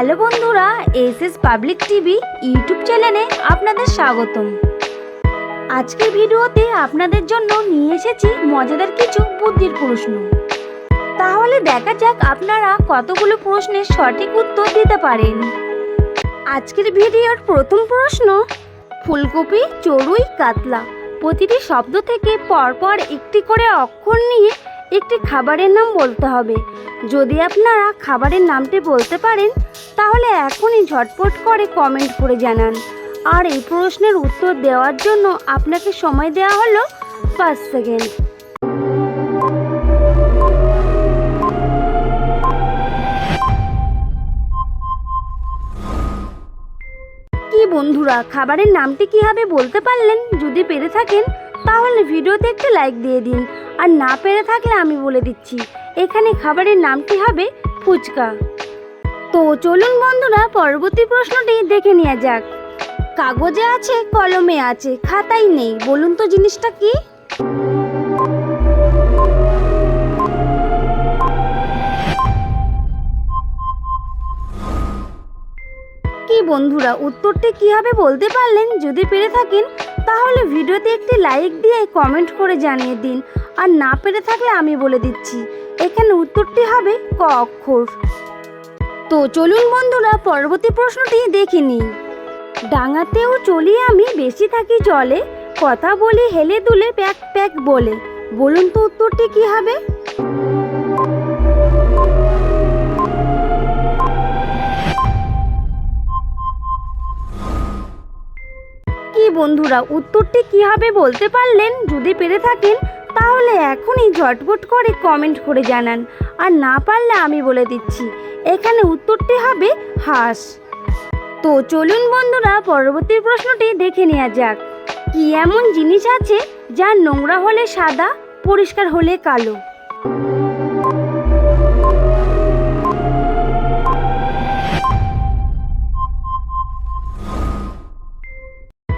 Hello বন্ধুরা S S public TV YouTube চ্যানেলে আপনাদের স্বাগতম। আজকের ভিডিওতে আপনাদের জন্য নিয়ে এসেছি মজাদার কিছু বুদ্ধির প্রশ্ন। তাহলে দেখা যাক আপনারা কতগুলো প্রশ্নের সঠিক উত্তর দিতে পারেন। আজকের ভিডিওর প্রথম প্রশ্ন, ফুলকপি চড়ুই কাতলা প্রতিটি শব্দ থেকে পরপর একটি করে অক্ষর নিয়ে একটি খাবারের নাম বলতে হবে। যদি আপনারা খাবারের নামটি বলতে পারেন তাহলে এখনই ঝটপট করে কমেন্ট করে জানান। আর এই প্রশ্নের উত্তর দেওয়ার জন্য আপনাকে সময় দেওয়া হলো পাঁচ সেকেন্ড। কি বন্ধুরা, খাবারের নামটি কি হবে বলতে পারলেন? যদি পেরে থাকেন, তাহলে ভিডিওতে একটি লাইক দিয়ে দিন। আর না পেরে থাকলে আমি বলে দিচ্ছি, এখানে খাবারের নামটি হবে ফুচকা। তো চলুন বন্ধুরা, পরবর্তী প্রশ্নটি দেখে নেওয়া যাক। কাগজে আছে, কলমে আছে, খাতায় নেই, বলুন তো জিনিসটা কি? কি বন্ধুরা, উত্তরটি কি হবে বলতে পারলেন? যদি পেরে থাকেন, তাহলে ভিডিওতে একটি লাইক দিয়ে কমেন্ট করে জানিয়ে দিন। আর না পেরে থাকলে আমি বলে দিচ্ছি। এখানে উত্তরটি হবে ক অক্ষর। তো চলুন বন্ধুরা, পরবর্তী প্রশ্নটি দেখে নিই। ডাঙাতেও চলি আমি, বেশি থাকি চলে, কথা বলি হেলে দুলে প্যাক প্যাক বলে। বলুন তো উত্তরটি কি হবে? কি বন্ধুরা, উত্তরটি কি হবে বলতে পারলেন? যদি পেরে থাকেন, তাহলে এখনই ঝটপট করে কমেন্ট করে জানান। আর না পারলে আমি বলে দিচ্ছি। এখানে উত্তরটি হবে হাঁস। তো চলুন বন্ধুরা, পরবর্তী প্রশ্নটি দেখে নেওয়া যাক। কি এমন জিনিস আছে যা নোংরা হলে সাদা, পরিষ্কার হলে কালো?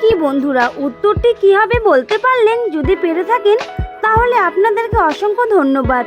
কি বন্ধুরা, উত্তরটি কি হবে বলতে পারলেন যদি পেরে থাকেন, তাহলে আপনাদেরকে অসংখ্য ধন্যবাদ।